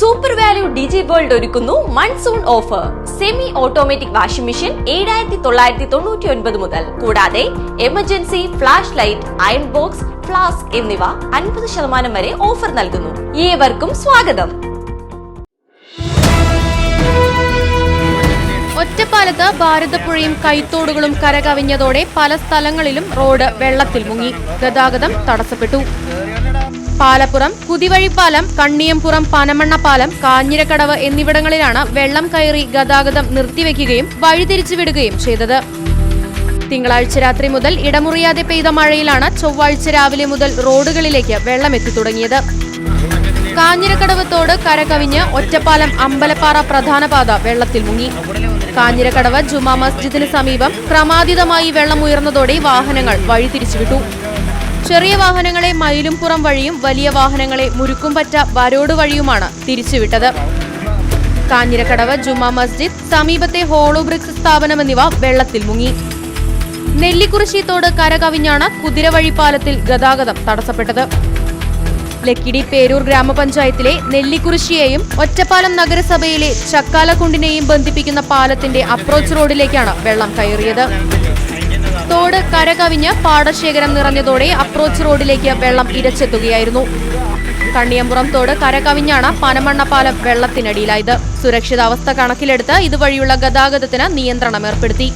Super value digi world ഒരുക്കുന്നു monsoon offer semi automatic washing machine ഏഴായിരത്തി തൊള്ളായിരത്തി തൊണ്ണൂറ്റി ഒൻപത് മുതൽ. കൂടാതെ emergency flash light iron box flask എന്നിവ അൻപത് ശതമാനം വരെ ഓഫർ നൽകുന്നു. ഏവർക്കും സ്വാഗതം. ഒറ്റപ്പാലത്ത് ഭാരതപ്പുഴയും കൈത്തോടുകളും കരകവിഞ്ഞതോടെ പല സ്ഥലങ്ങളിലും റോഡ് വെള്ളത്തിൽ മുങ്ങി. ഗതാഗതം തടസ്സപ്പെട്ടു. പാലപ്പുറം കുതിവഴിപ്പാലം കണ്ണിയംപുറം പനമണ്ണപ്പാലം കാഞ്ഞിരക്കടവ് എന്നിവിടങ്ങളിലാണ് വെള്ളം കയറി ഗതാഗതം നിർത്തിവെക്കുകയും വഴിതിരിച്ചുവിടുകയും ചെയ്തത്. തിങ്കളാഴ്ച രാത്രി മുതൽ ഇടമുറിയാതെ പെയ്ത മഴയിലാണ് ചൊവ്വാഴ്ച രാവിലെ മുതൽ റോഡുകളിലേക്ക് വെള്ളം എത്തി തുടങ്ങിയത്. കാഞ്ഞിരക്കടവ് തോട് കരകവിഞ്ഞ് ഒറ്റപ്പാലം അമ്പലപ്പാറ പ്രധാന പാത വെള്ളത്തിൽ മുങ്ങി. കാഞ്ഞിരക്കടവ് ജുമാ മസ്ജിദിന് സമീപം ക്രമാതീതമായി വെള്ളം ഉയർന്നതോടെ വാഹനങ്ങൾ വഴിതിരിച്ചുവിട്ടു. ചെറിയ വാഹനങ്ങളെ മയിലുംപുറം വഴിയും വലിയ വാഹനങ്ങളെ മുരുക്കുംപറ്റ വരോട് വഴിയുമാണ് തിരിച്ചുവിട്ടത്. കാഞ്ഞിരക്കടവ് ജുമാ മസ്ജിദ് സമീപത്തെ ഹോളോ ബ്രിക്സ് സ്ഥാപനം എന്നിവ വെള്ളത്തിൽ മുങ്ങി. നെല്ലിക്കുറിശിത്തോട് കരകവിഞ്ഞാണ് കുതിരവഴി പാലത്തിൽ ഗതാഗതം തടസ്സപ്പെട്ടത്. ലക്കിടി പേരൂർ ഗ്രാമപഞ്ചായത്തിലെ നെല്ലിക്കുറിശിയെയും ഒറ്റപ്പാലം നഗരസഭയിലെ ചക്കാലക്കുണ്ടിനെയും ബന്ധിപ്പിക്കുന്ന പാലത്തിന്റെ അപ്രോച്ച് റോഡിലേക്കാണ് വെള്ളം കയറിയത്. തോട് കരകവിഞ്ഞ് പാടശേഖരം നിറഞ്ഞതോടെ അപ്രോച്ച് റോഡിലേക്ക് വെള്ളം ഇരച്ചെത്തുകയായിരുന്നു. കണ്ണിയമ്പുറം തോട് കരകവിഞ്ഞാണ് പനമണ്ണപ്പാലം വെള്ളത്തിനടിയിലായത്. സുരക്ഷിതാവസ്ഥ കണക്കിലെടുത്ത് ഇതുവഴിയുള്ള ഗതാഗതത്തിന് നിയന്ത്രണം ഏർപ്പെടുത്തി.